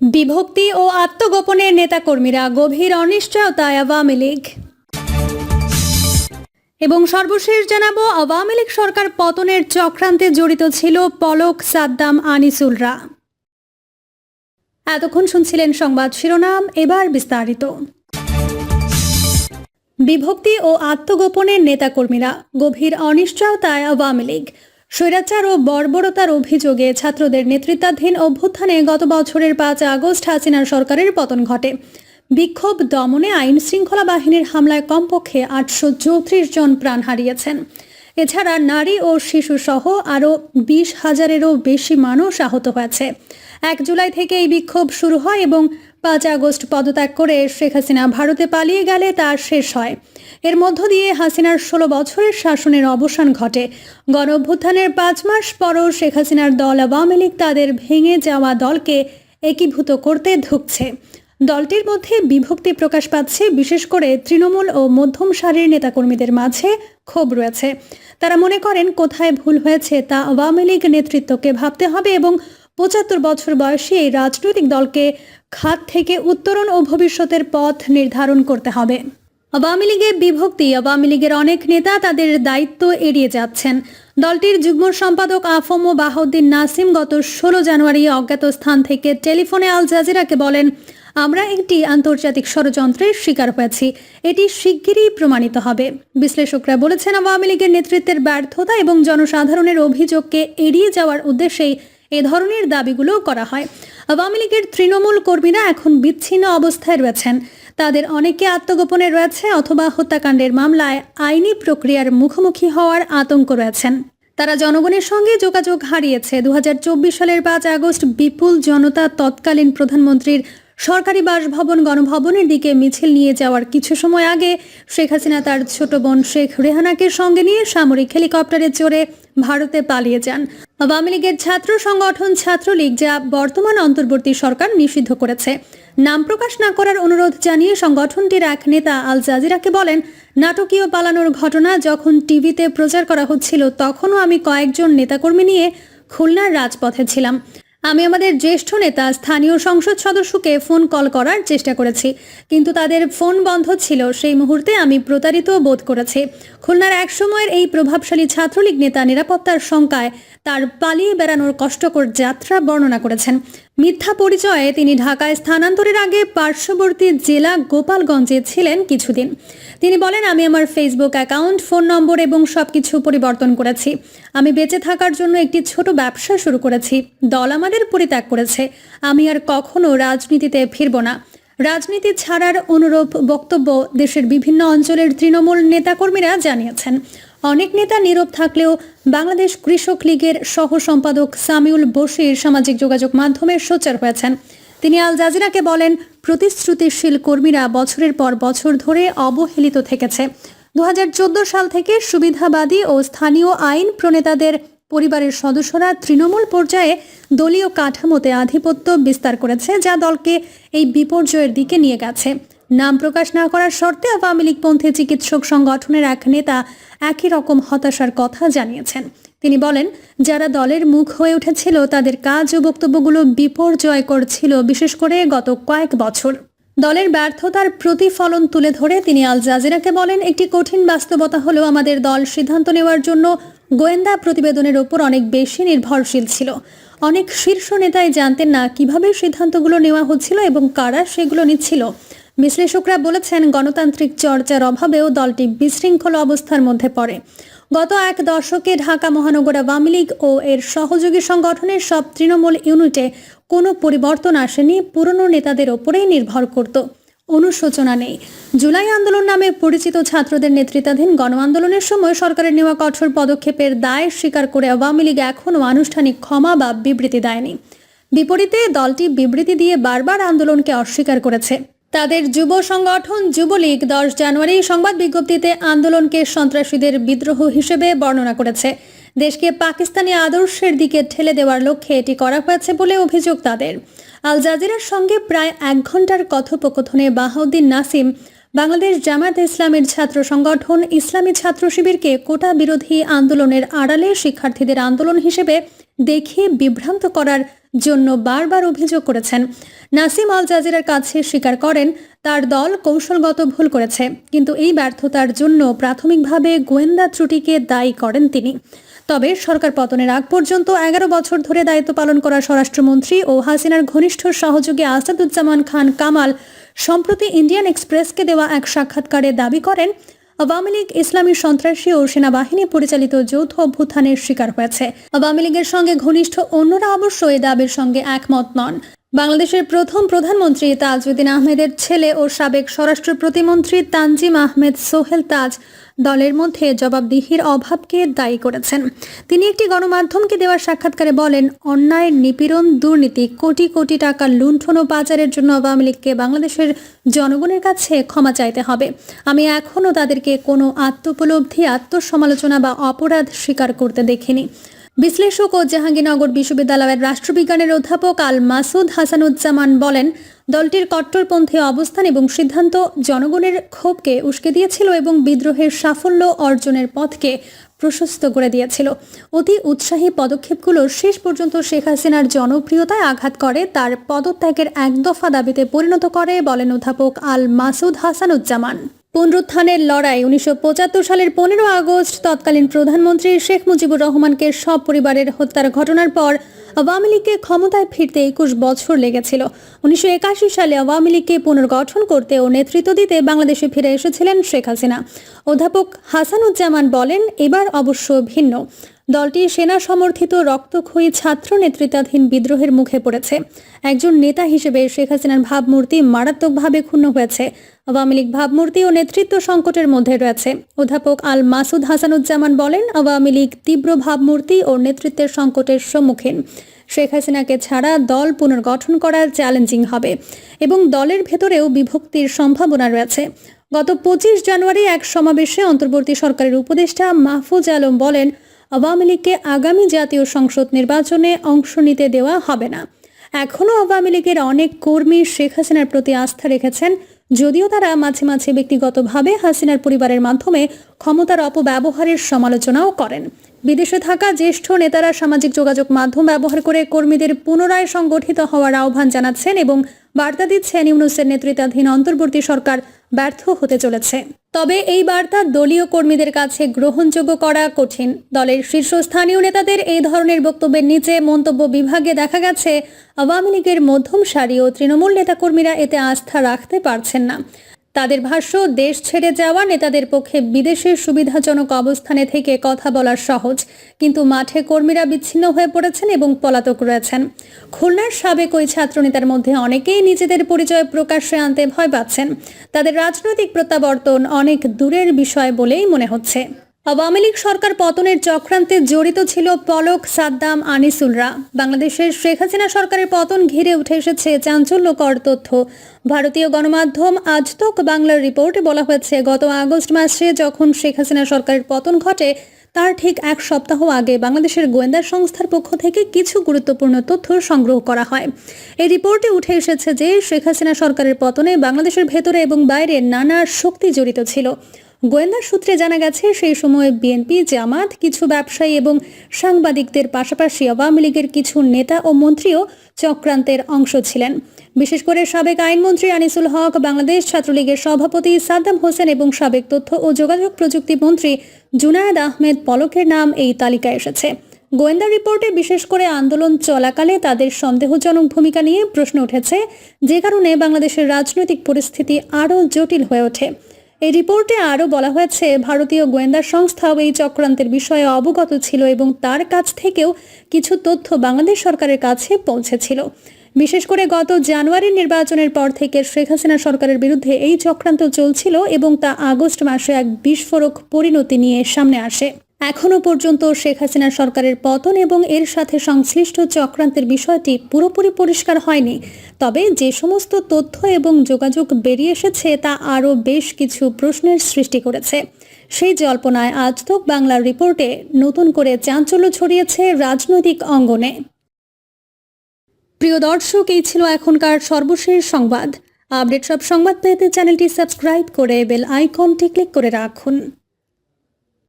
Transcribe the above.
বিভক্তি ও আত্মগোপনের নেতাকর্মীরা গভীর অনিশ্চয়তায় আওয়ামী লীগ। এবং সর্বশেষ জানাব, আওয়ামী লীগ সরকার পতনের চক্রান্তে জড়িত ছিল পলক সাদ্দাম আনিসুলরা। এতক্ষণ শুনছিলেন সংবাদ শিরোনাম, এবার বিস্তারিত। বিভক্তি ও আত্মগোপনের নেতাকর্মীরা গভীর অনিশ্চয়তায় আওয়ামী লীগ। স্বৈরাচার ও বর্বরতার অভিযোগে ছাত্রদের নেতৃত্বাধীন অভ্যুত্থানে গত বছরের পাঁচ আগস্ট হাসিনার সরকারের পতন ঘটে। বিক্ষোভ দমনে আইন শৃঙ্খলা বাহিনীর হামলায় কমপক্ষে আটশো চৌত্রিশ জন প্রাণ হারিয়েছেন। এছাড়া নারী ও শিশু সহ আরও বিশ হাজারেরও বেশি মানুষ আহত হয়েছে। এক জুলাই থেকে এই বিক্ষোভ শুরু হয় এবং পাঁচ আগস্ট পদত্যাগ করে শেখ হাসিনা ভারতে পালিয়ে গেলে তার শেষ হয়। এর মধ্য দিয়ে হাসিনার ষোলো বছরের শাসনের অবসান ঘটে। গণ অভ্যুত্থানের পাঁচ মাস পরও শেখ হাসিনার দল আওয়ামী লীগ তাদের ভেঙে যাওয়া দলকে একীভূত করতে ধুঁকছে। দলটির মধ্যে বিভক্তি প্রকাশ পাচ্ছে, বিশেষ করে তৃণমূল ও মধ্যম সারির নেতাকর্মীদের মাঝে ক্ষোভ রয়েছে। তারা মনে করেন, কোথায় ভুল হয়েছে তা আওয়ামী লীগ নেতৃত্বকে ভাবতে হবে এবং পঁচাত্তর বছর বয়সী এই রাজনৈতিক দলকে খাত থেকে উত্তরণ ও ভবিষ্যতের পথ নির্ধারণ করতে হবে। আওয়ামী লীগের বিভক্তি, আওয়ামী লীগের অনেক নেতা তাদের দায়িত্ব এড়িয়ে যাচ্ছেন। দলটির যুগ্ম সম্পাদক আফম বাহাউদ্দিন নাসিম গত ষোলো জানুয়ারি অজ্ঞাত স্থান থেকে টেলিফোনে আল জাজিরাকে বলেন, আমরা একটি আন্তর্জাতিক ষড়যন্ত্রের শিকার হয়েছি। এটি শিগগিরই প্রমাণিত হবে। বিশ্লেষকরা বলেছেন, আওয়ামী লীগের নেতৃত্বের ব্যর্থতা এবং জনসাধারণের অভিযোগকে এড়িয়ে যাওয়ার উদ্দেশ্যেই এ ধরনের দাবিগুলো করা হয়। আওয়ামী লীগের তৃণমূল কর্মীরা এখন বিচ্ছিন্ন অবস্থায় রয়েছেন। তাদের অনেকে আত্মগোপনে রয়েছে অথবা হত্যাকাণ্ডের মামলায় আইনি প্রক্রিয়ার মুখোমুখি হওয়ার আতঙ্ক রয়েছেন। তারা জনগণের সঙ্গে যোগাযোগ হারিয়েছে। দু হাজার চব্বিশ সালের পাঁচ আগস্ট বিপুল জনতা তৎকালীন প্রধানমন্ত্রীর সরকারি বাসভবন, গণভবনের দিকে মিছিল নিয়ে যাওয়ার কিছু সময় আগে শেখ হাসিনা তার ছোট বোন শেখ রেহানাকে সঙ্গে নিয়ে সামরিক হেলিকপ্টারে চড়ে ভারতে পালিয়ে যান। আওয়ামী লীগের ছাত্র সংগঠন ছাত্রলীগ যা বর্তমান অন্তর্বর্তী সরকার নিষিদ্ধ করেছে। নাম প্রকাশ না করার অনুরোধ জানিয়ে সংগঠনটির এক নেতা আল জাজিরাকে বলেন, নাটকীয় পালানোর ঘটনা যখন টিভিতে প্রচার করা হচ্ছিল, তখনও আমি কয়েকজন নেতাকর্মী নিয়ে খুলনার রাজপথে ছিলাম। আমি আমাদের জ্যেষ্ঠ নেতা, স্থানীয় সংসদ সদস্যকে ফোন কল করার চেষ্টা করেছি, কিন্তু তাদের ফোন বন্ধ ছিল। সেই মুহূর্তে আমি প্রতারিত বোধ করেছি। খুলনার এক সময়ের এই প্রভাবশালী ছাত্রলীগ নেতা নিরাপত্তার শঙ্কায় তার পালিয়ে বেড়ানোর কষ্টকর যাত্রা বর্ণনা করেছেন। মিথ্যা পরিচয়ে তিনি ঢাকায় স্থানান্তরের আগে পার্শ্ববর্তী জেলা গোপালগঞ্জে ছিলেন কিছুদিন। তিনি বলেন, আমি আমার ফেসবুক অ্যাকাউন্ট ফোন নম্বর এবং সবকিছু পরিবর্তন করেছি। আমি বেঁচে থাকার জন্য একটি ছোট ব্যবসা শুরু করেছি। দল আমাদের পরিত্যাগ করেছে। আমি আর কখনো রাজনীতিতে ফিরব না। রাজনীতি ছাড়ার অনুরূপ বক্তব্য দেশের বিভিন্ন অঞ্চলের তৃণমূল নেতাকর্মীরা জানিয়েছেন। অনেক নেতা নীরব থাকলেও বাংলাদেশ কৃষক লীগের সহ সম্পাদক সামিউল বশির সামাজিক যোগাযোগ মাধ্যমে সোচ্চার হয়েছেন। তিনি আল জাজিরাকে বলেন, প্রতিশ্রুতিশীল কর্মীরা বছরের পর বছর ধরে অবহেলিত থেকেছে। দু হাজার চোদ্দ সাল থেকে সুবিধাবাদী ও স্থানীয় আইন প্রণেতাদের পরিবারের সদস্যরা তৃণমূল পর্যায়ে দলীয় কাঠামোতে আধিপত্য বিস্তার করেছে, যা দলকে এই বিপর্যয়ের দিকে নিয়ে গেছে। নাম প্রকাশ না করার শর্তে আওয়ামী লীগপন্থী চিকিৎসক সংগঠনের এক নেতা একই রকম হতাশার কথা জানিয়েছেন। তিনি বলেন, যারা দলের মুখ হয়ে উঠেছিল, তাদের কাজ ও বক্তব্যগুলো বিপর্যয়কর ছিল বিশেষ করে গত কয়েক বছর। দলের ব্যর্থতার প্রতিফলন তুলে ধরে তিনি আল জাজিরাকে বলেন, একটি কঠিন বাস্তবতা হলো আমাদের দল সিদ্ধান্ত নেওয়ার জন্য গোয়েন্দা প্রতিবেদনের ওপর অনেক বেশি নির্ভরশীল ছিল। অনেক শীর্ষ নেতাই জানতেন না কীভাবে সিদ্ধান্তগুলো নেওয়া হচ্ছিল এবং কারা সেগুলো নিচ্ছিল। বিশ্লেষকরা বলেছেন, গণতান্ত্রিক চর্চার অভাবেও দলটি বিশৃঙ্খল অবস্থার মধ্যে পড়ে। গত এক দশকে ঢাকা মহানগর আওয়ামী লীগ ও এর সহযোগী সংগঠনের সব তৃণমূল ইউনিটে কোনো পরিবর্তন আসেনি, পুরনো নেতাদের ওপরেই নির্ভর করত। অনুশোচনা নেই। জুলাই আন্দোলন নামে পরিচিত ছাত্রদের নেতৃত্বাধীন গণ আন্দোলনের সময় সরকারের নেওয়া কঠোর পদক্ষেপের দায় স্বীকার করে আওয়ামী লীগ এখনও আনুষ্ঠানিক ক্ষমা বা বিবৃতি দেয়নি। বিপরীতে দলটি বিবৃতি দিয়ে বারবার আন্দোলনকে অস্বীকার করেছে। তাদের যুব সংগঠন যুবলীগ দশ জানুয়ারি সংবাদ বিজ্ঞপ্তিতে আন্দোলনকে সন্ত্রাসীদের বিদ্রোহ হিসেবে বর্ণনা করেছে। দেশকে পাকিস্তানি আদর্শের দিকে ঠেলে দেওয়ার লক্ষ্যে এটি করা হয়েছে বলে অভিযোগ তাদের। আল জাজিরার সঙ্গে প্রায় এক ঘণ্টার কথোপকথনে বাহাউদ্দিন নাসিম, বাংলাদেশ জামায়াত ইসলামের ছাত্র সংগঠন ইসলামী ছাত্র শিবিরকে কোটা বিরোধী আন্দোলনের আড়ালে শিক্ষার্থীদের আন্দোলন হিসেবে দেখিয়ে বিভ্রান্ত করার জন্য বারবার অভিযোগ করেছেন। নাসিম আল জাজিরার কাছে স্বীকার করেন, তার দল কৌশলগত ভুল করেছে, কিন্তু এই ব্যর্থতার জন্য প্রাথমিকভাবে গোয়েন্দা ত্রুটিকে দায়ী করেন তিনি। তবে সরকার পতনের আগ পর্যন্ত এগারো বছর ধরে দায়িত্ব পালন করা স্বরাষ্ট্রমন্ত্রী ও হাসিনার ঘনিষ্ঠ সহযোগী আসাদুজ্জামান খান কামাল সম্প্রতি ইন্ডিয়ান এক্সপ্রেসকে দেওয়া এক সাক্ষাৎকারে দাবি করেন আওয়ামী লীগ ইসলামী সন্ত্রাসী ও সেনাবাহিনী পরিচালিত যৌথ অভ্যুত্থানের শিকার হয়েছে। আওয়ামী লীগের সঙ্গে ঘনিষ্ঠ অন্যরা অবশ্য এ দাবির সঙ্গে একমত নন। বাংলাদেশের প্রথম প্রধানমন্ত্রী তাজউদ্দিন আহমেদের ছেলে ও সাবেক স্বরাষ্ট্র প্রতিমন্ত্রী তানজিম আহমেদ সোহেল তাজ দলের মধ্যে জবাবদিহির অভাবকে দায়ী করেছেন। তিনি একটি গণমাধ্যমকে দেওয়া সাক্ষাৎকারে বলেন অন্যায় নিপীড়ন, দুর্নীতি, কোটি কোটি টাকা লুণ্ঠন ও পাচারের জন্য আওয়ামী লীগকে বাংলাদেশের জনগণের কাছে ক্ষমা চাইতে হবে। আমি এখনও তাদেরকে কোনো আত্মোপলব্ধি, আত্মসমালোচনা বা অপরাধ স্বীকার করতে দেখিনি। বিশ্লেষক ও জাহাঙ্গীরনগর বিশ্ববিদ্যালয়ের রাষ্ট্রবিজ্ঞানের অধ্যাপক আল মাসুদ হাসানুজ্জামান বলেন, দলটির কট্টরপন্থী অবস্থান এবং সিদ্ধান্ত জনগণের ক্ষোভকে উস্কে দিয়েছিল এবং বিদ্রোহের সাফল্য অর্জনের পথকে প্রশস্ত করে দিয়েছিল। অতি উৎসাহী পদক্ষেপগুলো শেষ পর্যন্ত শেখ হাসিনার জনপ্রিয়তায় আঘাত করে, তার পদত্যাগের এক দফা দাবিতে পরিণত করে বলেন অধ্যাপক আল মাসুদ হাসানুজ্জামান। পুনরুত্থানের লড়াই উনিশশো পঁচাত্তর সালের পনেরো আগস্ট তৎকালীন প্রধানমন্ত্রী শেখ মুজিবুর রহমানকে সব পরিবারের হত্যার ঘটনার পর আওয়ামী লীগকে ক্ষমতায় ফিরতে একুশ বছর লেগেছিল। উনিশশো একাশি সালে আওয়ামী লীগকে পুনর্গঠন করতে ও নেতৃত্ব দিতে বাংলাদেশে ফিরে এসেছিলেন শেখ হাসিনা। অধ্যাপক হাসানুজ্জামান বলেন, এবার অবশ্য ভিন্ন। দলটি সেনা সমর্থিত রক্তক্ষয়ী ছাত্র নেতৃত্বাধীন বিদ্রোহের মুখে পড়েছে। একজন নেতা হিসেবে শেখ হাসিনার ভাবমূর্তি মারাত্মকভাবে ক্ষুণ্ণ হয়েছে। আওয়ামী লীগ ভাবমূর্তি ও নেতৃত্ব সংকটের মধ্যে রয়েছে। অধ্যাপক আল মাসুদ হাসানুজ্জামান বলেন, আওয়ামী লীগ তীব্র ভাবমূর্তি ও নেতৃত্বের সংকটের সম্মুখীন। শেখ হাসিনাকে ছাড়া দল পুনর্গঠন করা চ্যালেঞ্জিং হবে এবং দলের ভেতরেও বিভক্তির সম্ভাবনা রয়েছে। গত পঁচিশ জানুয়ারি এক সমাবেশে অন্তর্বর্তী সরকারের উপদেষ্টা মাহফুজ আলম বলেন আওয়ামী লীগকে আগামী জাতীয় সংসদ নির্বাচনে অংশ নিতে দেওয়া হবে না। এখনও আওয়ামী লীগের অনেক কর্মী শেখ হাসিনার প্রতি আস্থা রেখেছেন, যদিও তারা মাঝে মাঝে ব্যক্তিগতভাবে হাসিনার পরিবারের মাধ্যমে ক্ষমতার অপব্যবহারের সমালোচনাও করেন। বিদেশে থাকা জ্যেষ্ঠ নেতারা সামাজিক যোগাযোগ মাধ্যম ব্যবহার করে কর্মীদের পুনরায় সংগঠিত হওয়ার আহ্বান জানাচ্ছেন এবং বার্তা দিচ্ছেন ইউনুসের নেতৃত্বাধীন অন্তর্বর্তী সরকার, ব্যর্থ হতে চলেছে। তবে এই বার্তা দলীয় কর্মীদের কাছে গ্রহণযোগ্য করা কঠিন। দলের শীর্ষস্থানীয় নেতাদের এই ধরনের বক্তব্যের নিচে মন্তব্য বিভাগে দেখা গেছে, আওয়ামী লীগের মধ্যম সারি ও তৃণমূল নেতাকর্মীরা এতে আস্থা রাখতে পারছেন না। তাদের ভাষ্য, দেশ ছেড়ে যাওয়া নেতাদের পক্ষে বিদেশের সুবিধাজনক অবস্থানে থেকে কথা বলা সহজ, কিন্তু মাঠে কর্মীরা বিচ্ছিন্ন হয়ে পড়েছেন এবং পলাতক রয়েছেন। খুলনার সাবেক ওই ছাত্রনেতার মধ্যে অনেকেই নিজেদের পরিচয় প্রকাশ্যে আনতে ভয় পাচ্ছেন। তাদের রাজনৈতিক প্রত্যাবর্তন অনেক দূরের বিষয় বলেই মনে হচ্ছে। আওয়ামী লীগ সরকার পতনের চক্রান্তে জড়িত ছিল পলক সাদ্দাম আনিসুলরা। বাংলাদেশের শেখ হাসিনা সরকারের পতন ঘিরে উঠে এসেছে চাঞ্চল্যকর তথ্য। ভারতীয় গণমাধ্যম আজতক বাংলার রিপোর্টে বলা হয়েছে, গত আগস্ট মাসে যখন শেখ হাসিনা সরকারের পতন ঘটে, তার ঠিক এক সপ্তাহ আগে বাংলাদেশের গোয়েন্দা সংস্থার পক্ষ থেকে কিছু গুরুত্বপূর্ণ তথ্য সংগ্রহ করা হয়। এই রিপোর্টে উঠে এসেছে যে, শেখ হাসিনা সরকারের পতনে বাংলাদেশের ভেতরে এবং বাইরে নানা শক্তি জড়িত ছিল। গোয়েন্দা সূত্রে জানা গেছে, সেই সময় বিএনপি, জামাত, কিছু ব্যবসায়ী এবং সাংবাদিকদের পাশাপাশি আওয়ামী লীগের কিছু নেতা ও মন্ত্রীও চক্রান্তের অংশ ছিলেন। বিশেষ করে সাবেক আইনমন্ত্রী আনিসুল হক, বাংলাদেশ ছাত্রলীগের সভাপতি সাদ্দাম হোসেন এবং সাবেক তথ্য ও যোগাযোগ প্রযুক্তি মন্ত্রী জুনায়েদ আহমেদ পলকের নাম এই তালিকায় এসেছে। গোয়েন্দা রিপোর্টে বিশেষ করে আন্দোলন চলাকালে তাদের সন্দেহজনক ভূমিকা নিয়ে প্রশ্ন উঠেছে, যে কারণে বাংলাদেশের রাজনৈতিক পরিস্থিতি আরও জটিল হয়ে ওঠে। এই রিপোর্টে আরও বলা হয়েছে, ভারতীয় গোয়েন্দা সংস্থাও এই চক্রান্তের বিষয়ে অবগত ছিল এবং তার কাছ থেকেও কিছু তথ্য বাংলাদেশ সরকারের কাছে পৌঁছেছিল। বিশেষ করে গত জানুয়ারির নির্বাচনের পর থেকে শেখ হাসিনা সরকারের বিরুদ্ধে এই চক্রান্ত চলছিল এবং তা আগস্ট মাসে এক বিস্ফোরক পরিণতি নিয়ে সামনে আসে। এখনও পর্যন্ত শেখ হাসিনা সরকারের পতন এবং এর সাথে সংশ্লিষ্ট চক্রান্তের বিষয়টি পুরোপুরি পরিষ্কার হয়নি। তবে যে সমস্ত তথ্য এবং যোগাযোগ বেরিয়ে এসেছে তা আরও বেশ কিছু প্রশ্নের সৃষ্টি করেছে। সেই জল্পনায় আজ তক বাংলার রিপোর্টে নতুন করে চাঞ্চল্য ছড়িয়েছে রাজনৈতিক অঙ্গনে। প্রিয় দর্শক, এই ছিল এখনকার সর্বশেষ সংবাদ। আপডেট সব সংবাদ পেতে চ্যানেলটি সাবস্ক্রাইব করে বেল আইকনটি ক্লিক করে রাখুন।